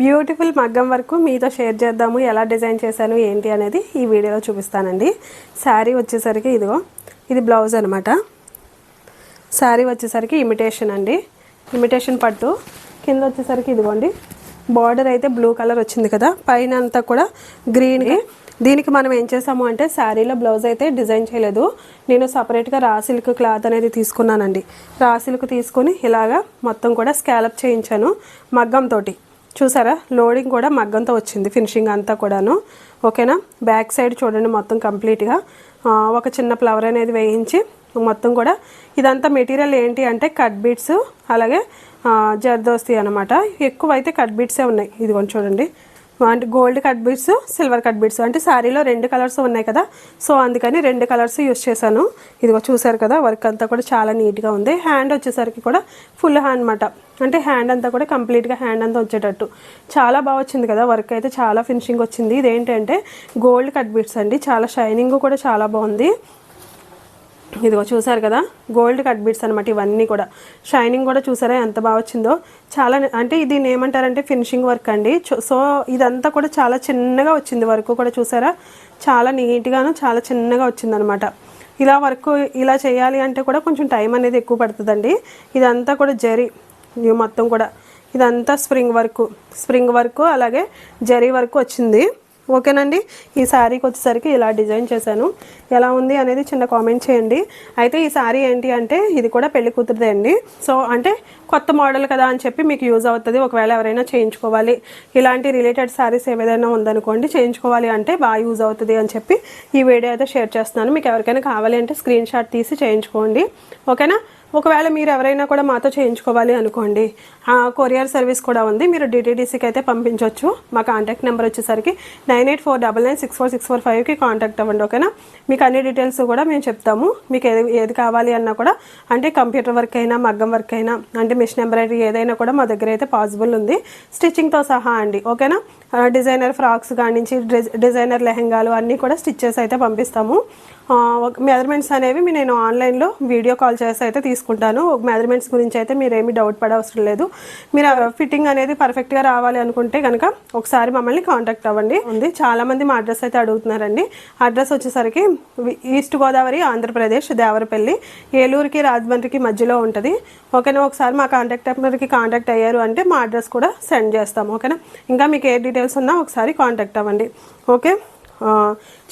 Beautiful మగ్గం వరకు మీతో షేర్ చేద్దాము ఎలా డిజైన్ చేశాను ఏంటి అనేది ఈ వీడియోలో చూపిస్తానండి. శారీ వచ్చేసరికి ఇదిగో ఇది బ్లౌజ్ అనమాట శారీ వచ్చేసరికి ఇమిటేషన్ అండి. ఇమిటేషన్ పట్టు. కింద వచ్చేసరికి ఇదిగోండి బార్డర్ అయితే బ్లూ కలర్ వచ్చింది కదా పైన అంతా కూడా గ్రీన్. దీనికి మనం ఏం చేసాము అంటే శారీలో బ్లౌజ్ అయితే డిజైన్ చేయలేదు. నేను సపరేట్గా రా సిల్క్ క్లాత్ అనేది తీసుకున్నానండి. రా సిల్క్ తీసుకొని ఇలాగా మొత్తం కూడా స్కాలప్ చేయించాను మగ్గంతో చూసారా? లోడింగ్ కూడా మగ్గంతో వచ్చింది ఫినిషింగ్ అంతా కూడాను. ఓకేనా? బ్యాక్ సైడ్ చూడండి మొత్తం కంప్లీట్గా. ఒక చిన్న ఫ్లవర్ అనేది వేయించి మొత్తం కూడా. ఇదంతా మెటీరియల్ ఏంటి అంటే కట్ బీట్స్ అలాగే జర్దోస్తి అనమాట ఎక్కువ అయితే కట్ బీట్సే ఉన్నాయి. ఇదిగోండి చూడండి. అంటే gold cut beads silver cut beads అంటే శారీలో రెండు కలర్స్ ఉన్నాయి కదా. సో అందుకని రెండు కలర్స్ యూస్ చేశాను. ఇదిగో చూసారు కదా వర్క్ అంతా కూడా చాలా నీట్గా ఉంది. హ్యాండ్ వచ్చేసరికి కూడా ఫుల్ హ్యాండ్ అనమాట అంటే హ్యాండ్ అంతా కూడా కంప్లీట్గా హ్యాండ్ అంతా వచ్చేటట్టు. చాలా బాగా వచ్చింది కదా వర్క్ అయితే చాలా ఫినిషింగ్ వచ్చింది. ఇదేంటంటే గోల్డ్ కట్ బీడ్స్ అండి. చాలా షైనింగ్ కూడా చాలా బాగుంది. ఇదిగో చూసారు కదా గోల్డ్ కట్ బీట్స్ అనమాట ఇవన్నీ కూడా. షైనింగ్ కూడా చూసారా ఎంత బాగా వచ్చిందో. చాలా అంటే ఇది ఏమంటారంటే ఫినిషింగ్ వర్క్ అండి. సో ఇదంతా కూడా చాలా చిన్నగా వచ్చింది వర్క్ కూడా చూసారా. చాలా నీట్గాను చాలా చిన్నగా వచ్చిందనమాట ఇలా వర్క్ ఇలా చేయాలి అంటే కూడా కొంచెం టైం అనేది ఎక్కువ పడుతుందండి. ఇదంతా కూడా జరి మొత్తం కూడా. ఇదంతా స్ప్రింగ్ వర్క్. స్ప్రింగ్ వర్క్ అలాగే జరీ వర్క్ వచ్చింది. ఓకేనండి? ఈ శారీకి వచ్చేసరికి ఇలా డిజైన్ చేశాను. ఎలా ఉంది అనేది చిన్న కామెంట్ చేయండి. అయితే ఈ శారీ ఏంటి అంటే ఇది కూడా పెళ్ళి కూతురుదే అండి. సో అంటే కొత్త మోడల్ కదా అని చెప్పి మీకు యూజ్ అవుతుంది. ఒకవేళ ఎవరైనా చేయించుకోవాలి. ఇలాంటి రిలేటెడ్ శారీస్ ఏదైనా ఉందనుకోండి చేయించుకోవాలి అంటే బాగా యూజ్ అవుతుంది అని చెప్పి ఈ వీడియో అయితే షేర్ చేస్తున్నాను. మీకు ఎవరికైనా కావాలి అంటే స్క్రీన్ షాట్ తీసి చేయించుకోండి. ఓకేనా? ఒకవేళ మీరు ఎవరైనా కూడా మాతో చేయించుకోవాలి అనుకోండి ఆ, కొరియర్ సర్వీస్ కూడా ఉంది. మీరు డిటీడీసీకి అయితే పంపించవచ్చు మా కాంటాక్ట్ నెంబర్ వచ్చేసరికి nine eight four double nine six four six four ఫైవ్కి కాంటాక్ట్ అవ్వండి ఓకేనా? మీకు అన్ని డీటెయిల్స్ కూడా మేము చెప్తాము. మీకు ఏది ఏది కావాలి అన్నా కూడా అంటే కంప్యూటర్ వర్క్ అయినా మగ్గం వర్క్ అయినా అంటే మిషన్ ఎంబ్రాయిడరీ ఏదైనా కూడా మా దగ్గర అయితే పాసిబుల్ ఉంది. స్టిచ్చింగ్తో సహా అండి ఓకేనా? డిజైనర్ ఫ్రాక్స్ కానించి డిజ్- డిజైనర్ లెహెంగాలు అన్నీ కూడా స్టిచ్చెస్ అయితే పంపిస్తాము. మెజర్మెంట్స్ అనేవి మీ నేను ఆన్లైన్లో వీడియో కాల్ చేసి అయితే తీసుకుంటాను. మెజర్మెంట్స్ గురించి అయితే మీరు ఏమీ డౌట్ పడవసరం లేదు. మీరు ఫిట్టింగ్ అనేది పర్ఫెక్ట్గా రావాలి అనుకుంటే కనుక ఒకసారి మమ్మల్ని కాంటాక్ట్ అవ్వండి. ఉంది. చాలామంది మా అడ్రస్ అయితే అడుగుతున్నారండి. అడ్రస్ వచ్చేసరికి ఈస్ట్ గోదావరి ఆంధ్రప్రదేశ్ దేవరపల్లి ఏలూరుకి రాజమండ్రికి మధ్యలో ఉంటుంది. ఓకేనా? ఒకసారి మా కాంటాక్ట్ నెంబర్కి కాంటాక్ట్ అయ్యారు అంటే మా అడ్రస్ కూడా సెండ్ చేస్తాము ఓకేనా? ఇంకా మీకు ఏ డీటెయిల్స్ ఉన్నా ఒకసారి కాంటాక్ట్ అవ్వండి. ఓకే?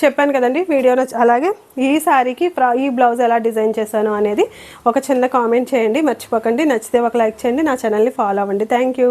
చెప్పాను కదండి వీడియోలో అలాగే ఈ శారీకి ఫ్రా ఈ బ్లౌజ్ ఎలా డిజైన్ చేశాను అనేది ఒక చిన్న కామెంట్ చేయండి మర్చిపోకండి. నచ్చితే ఒక లైక్ చేయండి నా ఛానల్ని ఫాలో అవ్వండి. Thank you.